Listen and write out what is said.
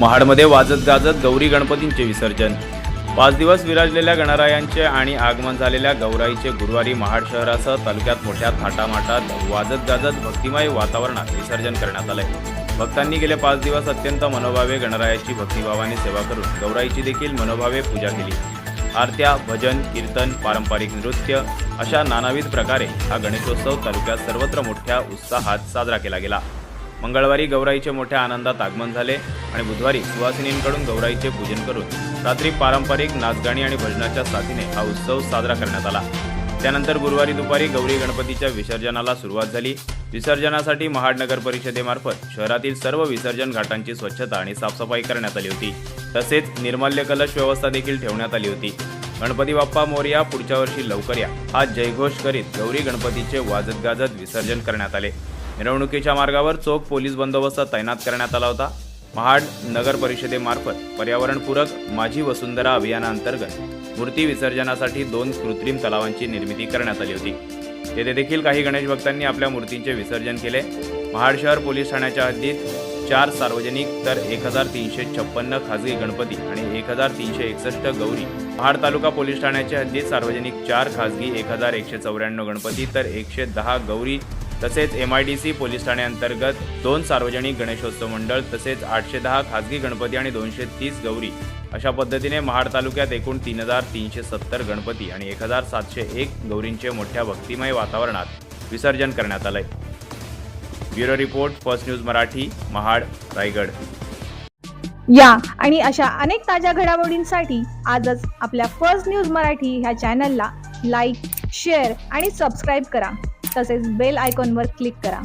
महाडमध्ये वाजत गाजत गौरी गणपतींचे विसर्जन. पाच दिवस विराजलेल्या गणरायांचे आणि आगमन झालेल्या गौराईचे गुरुवारी महाड शहरासह तालुक्यात मोठ्या थाटामाटात वाजत गाजत भक्तिमय वातावरणात विसर्जन करण्यात आले भक्तांनी गेले पाच दिवस अत्यंत मनोभावे गणरायाची भक्तिभावाने सेवा करून गौराईची देखील मनोभावे पूजा केली. आरत्या भजन कीर्तन पारंपरिक नृत्य अशा नानाविध प्रकारे हा गणेशोत्सव तालुक्यात सर्वत्र मोठ्या उत्साहात साजरा केला गेला. मंगळवारी गौराईचे मोठ्या आनंदात आगमन झाले आणि बुधवारी सुवासिनींकडून गौराईचे पूजन करून रात्री पारंपरिक नाचगाणी आणि भजनाच्या साथीने हा उत्सव साजरा करण्यात आला. त्यानंतर गुरुवारी दुपारी गौरी गणपतीच्या विसर्जनाला सुरुवात झाली. विसर्जनासाठी महाड नगर परिषदेमार्फत शहरातील सर्व विसर्जन घाटांची स्वच्छता आणि साफसफाई करण्यात आली होती. तसेच निर्माल्य कलश व्यवस्था देखील ठेवण्यात आली होती. गणपती बाप्पा मोर्या पुढच्या वर्षी लवकर या. हा जयघोष करीत गौरी गणपतीचे वाजत गाजत विसर्जन करण्यात आले. मिरवणुकीच्या मार्गावर चोख पोलीस बंदोबस्त तैनात करण्यात आला होता. महाड नगर परिषदेमार्फत पर्यावरणपूरक माझी वसुंधरा अभियानाअंतर्गत मूर्ती विसर्जनासाठी दोन कृत्रिम तलावांची निर्मिती करण्यात आली होती. येथे देखील काही गणेश भक्तांनी आपल्या मूर्तींचे विसर्जन केले. महाड शहर पोलीस ठाण्याच्या हद्दीत चार सार्वजनिक तर एक हजार तीनशे छप्पन्न खाजगी गणपती आणि एक हजार तीनशे एकसष्ट गौरी. महाड तालुका पोलीस ठाण्याच्या हद्दीत सार्वजनिक चार खाजगी एक हजार एकशे चौऱ्याण्णव गणपती तर एकशे दहा गौरी तसेच M I D C police ठाण्याअंतर्गत दोन सार्वजनिक गणेशोत्सव मंडळ तसेच आठशे दहा खाजगी गणपती आणि दोनशे तीस गौरी अशा पद्धतीने महाड तालुक्यात एकूण तीन हजार तीनशे सत्तर गणपती आणि एक हजार सातशे एक गौरींचे मोठ्या भक्तिमय वातावरणात विसर्जन करण्यात आलंय. Bureau report first news Marathi Mahad Raigad. या आणि अशा अनेक ताज्या घडामोडींसाठी आजच आपल्या फर्स्ट न्यूज मराठी ह्या चॅनलला लाईक शेअर आणि सबस्क्राईब करा. तसेच बेल आयकॉनवर क्लिक करा.